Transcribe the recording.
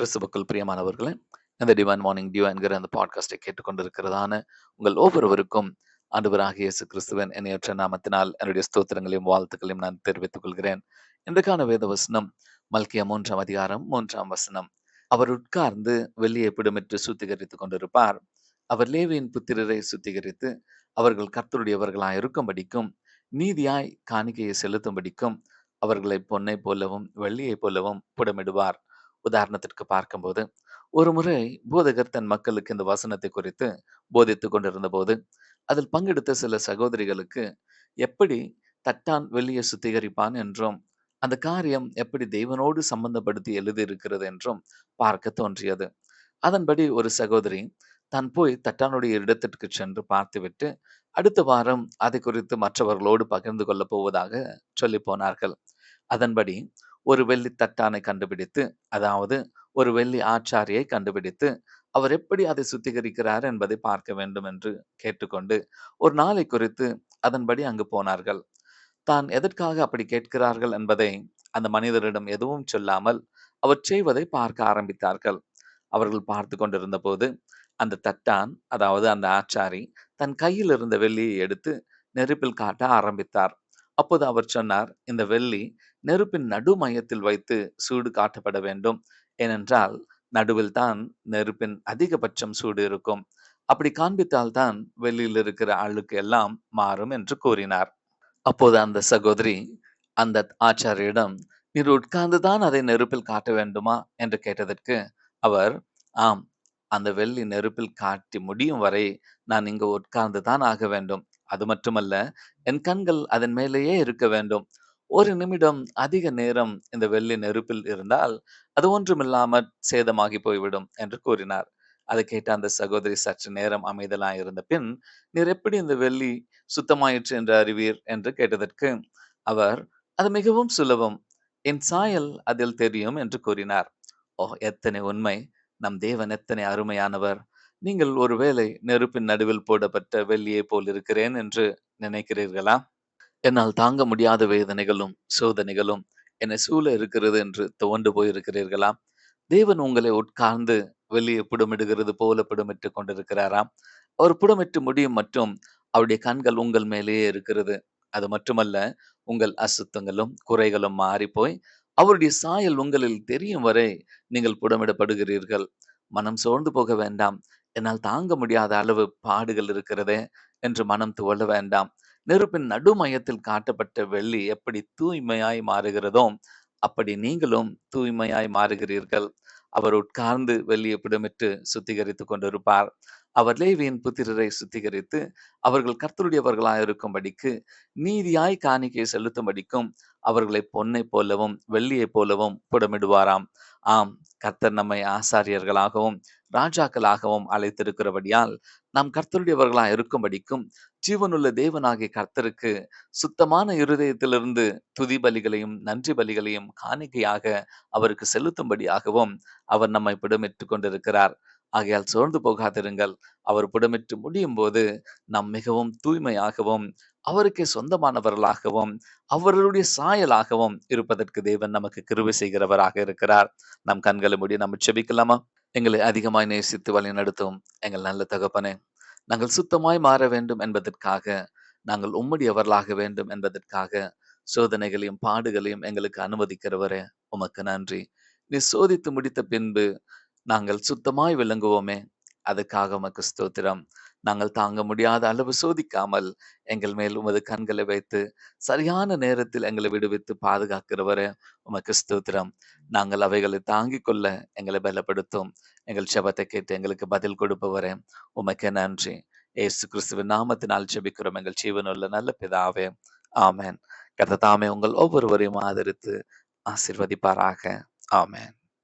கிறிஸ்துவுக்குள் பிரியமானவர்களே இந்த டிவைன் மார்னிங் டியூ என்கிற அந்த பாட்காஸ்டை கேட்டுக்கொண்டிருக்கிறதான உங்கள் ஒவ்வொருவருக்கும் ஆண்டவராகிய இயேசு கிறிஸ்துவன் என்னையற்ற நாமத்தினால் என்னுடைய ஸ்தோத்திரங்களையும் வாழ்த்துக்களையும் நான் தெரிவித்துக் கொள்கிறேன். இன்றைக்கான வேத வசனம் மல்கிய மூன்றாம் அதிகாரம் மூன்றாம் வசனம். அவர் உட்கார்ந்து வெள்ளியை பிடமிட்டு சுத்திகரித்துக் கொண்டிருப்பார். அவர் லேவியின் புத்திரரை சுத்திகரித்து அவர்கள் கர்த்தருடையவர்களாய் இருக்கும்படிக்கும் நீதியாய் காணிக்கையை செலுத்தும்படிக்கும் அவர்களை பொன்னை போலவும் வெள்ளியை போலவும் புடமிடுவார். உதாரணத்திற்கு பார்க்கும்போது ஒரு முறை போதகர் தன் மக்களுக்கு இந்த வசனத்தை குறித்து போதித்துக் கொண்டிருந்த போது அதில் பங்கெடுத்த சில சகோதரிகளுக்கு எப்படி தட்டான் வெளியே சுத்திகரிப்பான் என்றும் அந்த காரியம் எப்படி தெய்வனோடு சம்பந்தப்படுத்தி எழுதியிருக்கிறது என்றும் பார்க்க தோன்றியது. அதன்படி ஒரு சகோதரி தான் போய் தட்டானுடைய இடத்திற்கு சென்று பார்த்துவிட்டு அடுத்த வாரம் அதை குறித்து மற்றவர்களோடு பகிர்ந்து கொள்ளப் போவதாக சொல்லி போனார்கள். அதன்படி ஒரு வெள்ளி தட்டானை கண்டுபிடித்து அதாவது ஒரு வெள்ளி ஆச்சாரியை கண்டுபிடித்து அவர் எப்படி அதை சுத்திகரிக்கிறார் என்பதை பார்க்க வேண்டும் என்று கேட்டுக்கொண்டு ஒரு நாளை குறித்து அதன்படி அங்கு போனார்கள். தான் எதற்காக அப்படி கேட்கிறார்கள் என்பதை அந்த மனிதரிடம் எதுவும் சொல்லாமல் அவர் செய்வதை பார்க்க ஆரம்பித்தார்கள். அவர்கள் பார்த்து கொண்டிருந்த போது அந்த தட்டான் அதாவது அந்த ஆச்சாரி தன் கையில் இருந்த வெள்ளியை எடுத்து நெருப்பில் காட்ட ஆரம்பித்தார். அப்போது அவர் சொன்னார் இந்த வெள்ளி நெருப்பின் நடு மையத்தில் வைத்து சூடு காட்டப்பட வேண்டும். ஏனென்றால் நடுவில் தான் நெருப்பின் அதிகபட்சம் சூடு இருக்கும். அப்படி காண்பித்தால்தான் வெளியில் இருக்கிற அழுக்கு எல்லாம் மாறும் என்று கூறினார். அப்போது அந்த சகோதரி அந்த ஆச்சாரியிடம் நீர் உட்கார்ந்துதான் அதை நெருப்பில் காட்ட வேண்டுமா? என்று கேட்டதற்கு அவர் ஆம் அந்த வெள்ளி நெருப்பில் காட்டி முடியும் வரை நான் இங்கு உட்கார்ந்து தான் ஆக வேண்டும். அது மட்டுமல்ல என் கண்கள் அதன் மேலேயே இருக்க வேண்டும். ஒரு நிமிடம் அதிக நேரம் இந்த வெள்ளி நெருப்பில் இருந்தால் அது ஒன்றுமில்லாமல் சேதமாகி போய்விடும் என்று கூறினார். அதை கேட்ட அந்த சகோதரி சற்று நேரம் அமைதலாய் இருந்த பின் நீர் எப்படி இந்த வெள்ளி சுத்தமாயிற்று என்று அறிவீர்? என்று கேட்டதற்கு அவர் அது மிகவும் சுலபம். என் சாயல் அதில் தெரியும் என்று கூறினார். ஓ எத்தனை உண்மை! நம் தேவன் எத்தனை அருமையானவர்! நீங்கள் ஒருவேளை நெருப்பின் நடுவில் போடப்பட்ட வெள்ளியை போல் இருக்கிறேன் என்று நினைக்கிறீர்களா? என்னால் தாங்க முடியாத வேதனைகளும் சோதனைகளும் என்னை சூழ இருக்கிறது என்று துவண்டு போயிருக்கிறீர்களா? தேவன் உங்களை உட்கார்ந்து வெளியே புடமிடுகிறது போல புடமிட்டு கொண்டிருக்கிறாராம் அவர் புடமிட்டு முடியும் மற்றும் அவருடைய கண்கள் உங்கள் மேலேயே இருக்கிறது. அது மட்டுமல்ல உங்கள் அசுத்தங்களும் குறைகளும் மாறி போய் அவருடைய சாயல் உங்களில் தெரியும் வரை நீங்கள் புடமிடப்படுகிறீர்கள். மனம் சோர்ந்து போக வேண்டாம். என்னால் தாங்க முடியாத அளவு பாடுகள் இருக்கிறதே என்று மனம் துவள வேண்டாம். நெருப்பின் நடுமையத்தில் காட்டப்பட்ட வெள்ளி எப்படி தூய்மையாய் மாறுகிறதோ அப்படி நீங்களும் தூய்மையாய் மாறுகிறீர்கள். அவர் உட்கார்ந்து வெள்ளியை பிடமிட்டு சுத்திகரித்துக் கொண்டிருப்பார். அவர் லேவியின் புத்திரரை சுத்திகரித்து அவர்கள் கர்த்தருடையவர்களாய் இருக்கும்படிக்கு நீதியாய் காணிக்கை செலுத்தும்படிக்கும் அவர்களை பொன்னை போலவும் வெள்ளியை போலவும் புடமிடுவாராம். ஆம் கர்த்தர் நம்மை ஆசாரியர்களாகவும் ராஜாக்களாகவும் அழைத்திருக்கிறபடியால் நாம் கர்த்தருடையவர்களாக இருக்கும்படிக்கும் ஜீவனுள்ள தேவனாகிய கர்த்தருக்கு சுத்தமான இருதயத்திலிருந்து துதி பலிகளையும் நன்றி பலிகளையும் காணிக்கையாக அவருக்கு செலுத்தும்படியாகவும் அவர் நம்மை பிடமிட்டுக் கொண்டிருக்கிறார். ஆகையால் சோர்ந்து போகாதிருங்கள். அவர் புடமிட்டு முடியும் போது நாம் மிகவும் தூய்மையாகவும் அவருக்கே சொந்தமானவர்களாகவும் அவர்களுடைய சாயலாகவும் இருப்பதற்கு தேவன் நமக்கு கிருவை செய்கிறவராக இருக்கிறார். நம் கண்களை முடி நம்ம செபிக்கலாமா? எங்களை அதிகமாய் நேசித்து வழி நடத்தும் எங்கள் நல்ல தகப்பனே நாங்கள் சுத்தமாய் மாற வேண்டும் என்பதற்காக நாங்கள் உம்முடையவர்களாக வேண்டும் என்பதற்காக சோதனைகளையும் பாடுகளையும் எங்களுக்கு அனுமதிக்கிறவரே உமக்கு நன்றி. நீ சோதித்து முடித்த பின்பு நாங்கள் சுத்தமாய் விளங்குவோமே அதுக்காக உமக்கு ஸ்தோத்திரம். நாங்கள் தாங்க முடியாத அளவு சோதிக்காமல் எங்கள் மேல் உமது கண்களை வைத்து சரியான நேரத்தில் எங்களை விடுவித்து பாதுகாக்கிறவரே உமக்கு ஸ்தோத்திரம். நாங்கள் அவைகளை தாங்கிக் கொள்ள எங்களை பலப்படுத்தும். எங்கள் செபத்தை கேட்டு எங்களுக்கு பதில் கொடுப்பவரே உமக்கு நன்றி. ஏசு கிறிஸ்துவின் நாமத்தினால் செபிக்கிறோம் எங்கள் ஜீவனுள்ள நல்ல பிதாவே ஆமேன். கத்த தாமே உங்கள் ஒவ்வொருவரையும் ஆதரித்து ஆசிர்வதிப்பாராக. ஆமேன்.